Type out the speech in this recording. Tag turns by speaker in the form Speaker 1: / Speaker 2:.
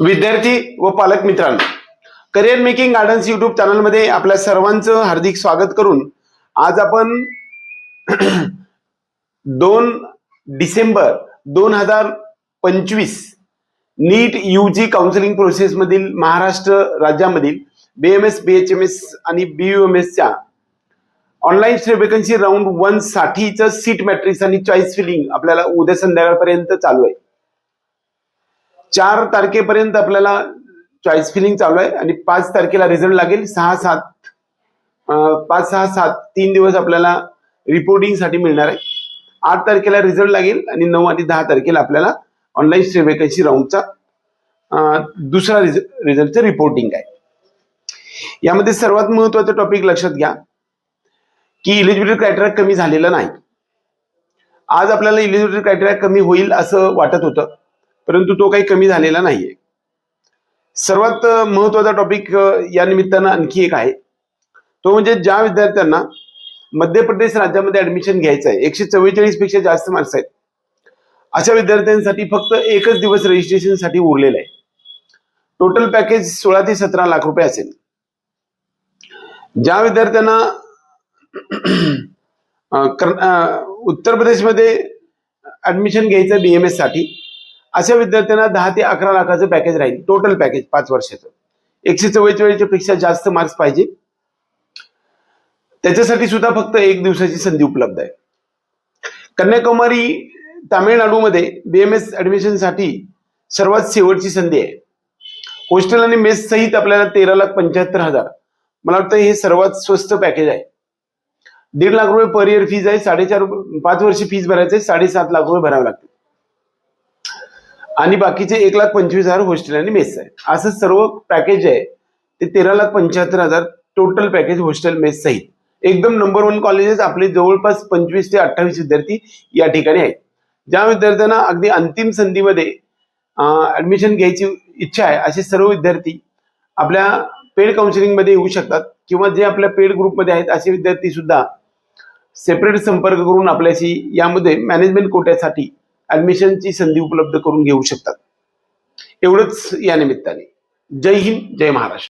Speaker 1: विद्यार्थी व पालक मित्रांनो करिअर मेकिंग गार्डन्स युट्यूब चॅनलमध्ये आपल्या सर्वांचं हार्दिक स्वागत करून आज आपण दोन डिसेंबर दोन हजार पंचवीस नीट यू जी काउन्सिलिंग प्रोसेसमधील महाराष्ट्र राज्यामधील B M S B H M S आणि बी यू एम एसच्या ऑनलाईन वेकन्सी राऊंड वन साठीचं सीट मॅट्रिक्स आणि चॉईस फिलिंग आपल्याला उद्या संध्याकाळपर्यंत चालू आहे. चार तारखेपर्यंत आपल्याला चॉईस फिलिंग चालू आहे आणि पाच तारखेला रिझल्ट लागेल सहा सात पाच सहा सात तीन दिवस आपल्याला रिपोर्टिंगसाठी मिळणार आहे. आठ तारखेला रिझल्ट लागेल आणि नऊ आणि दहा तारखेला आपल्याला ऑनलाईन वेकन्सी राऊंडचा दुसरा दुसरा रिझल्टचं रिपोर्टिंग आहे. यामध्ये सर्वात महत्वाचं टॉपिक लक्षात घ्या की इलिजिबिलिटी क्रायटेरिया कमी झालेला नाही. आज आपल्याला इलिजिबिलिटी क्रायटेरिया कमी होईल असं वाटत होतं. परंतु तो काही कमी झालेला नाहीये. सर्वात महत्त्वाचा टॉपिक या निमित्तानं आणखी एक आहे. तो म्हणजे ज्या विद्यार्थ्यांना मध्य प्रदेश राज्यामध्ये ऍडमिशन घ्यायचं आहे एकशे चव्वेचाळीसपेक्षा जास्त मार्क्स आहेत अशा विद्यार्थ्यांसाठी फक्त एकच दिवस रजिस्ट्रेशनसाठी उरलेलं आहे. टोटल पॅकेज सोळा ते सतरा लाख रुपये असेल. ज्या विद्यार्थ्यांना उत्तर प्रदेशमध्ये ऍडमिशन घ्यायचं बीएमएससाठी अशा विद्यार्थ्यांना दहा ते अकरा लाखाचं पॅकेज राहील. टोटल पॅकेज पाच वर्षाचं. एकशे चव्वेचाळीसच्या पेक्षा जास्त मार्क्स पाहिजे. त्याच्यासाठी सुद्धा फक्त एक दिवसाची संधी उपलब्ध आहे. कन्याकुमारी तामिळनाडूमध्ये बीएमएस ऍडमिशनसाठी सर्वात शेवटची संधी आहे. हॉस्टेल आणि मेस सहित आपल्याला तेरा लाख पंच्याहत्तर हजार. मला वाटतं हे सर्वात स्वस्त पॅकेज आहे. दीड लाख रुपये पर इयर फीज आहे. साडेचार पाच वर्ष फीज भरायचे. आहे, साडेसात लाख रुपये भरावे लागतील. आणि बाकीचे एक लाख पंचवीस हजार हॉस्टेल आणि मेस आहे. असं सर्व पॅकेज आहे. ते तेरा लाख पंच्याहत्तर हजार टोटल पॅकेज हॉस्टेल मेस सहित. एकदम नंबर वन कॉलेजेस आपले जवळपास पंचवीस ते अठ्ठावीस विद्यार्थी या ठिकाणी आहेत. ज्या विद्यार्थ्यांना अगदी अंतिम संधीमध्ये ऍडमिशन घ्यायची इच्छा आहे असे सर्व विद्यार्थी आपल्या पेड काउन्सिलिंगमध्ये येऊ शकतात किंवा जे आपल्या पेड ग्रुपमध्ये आहेत असे विद्यार्थी सुद्धा सेपरेट संपर्क करून आपल्याशी यामध्ये मॅनेजमेंट कोट्यासाठी ऍडमिशनची संधी उपलब्ध करून घेऊ शकतात. एवढंच या निमित्ताने. जय हिंद जय महाराष्ट्र.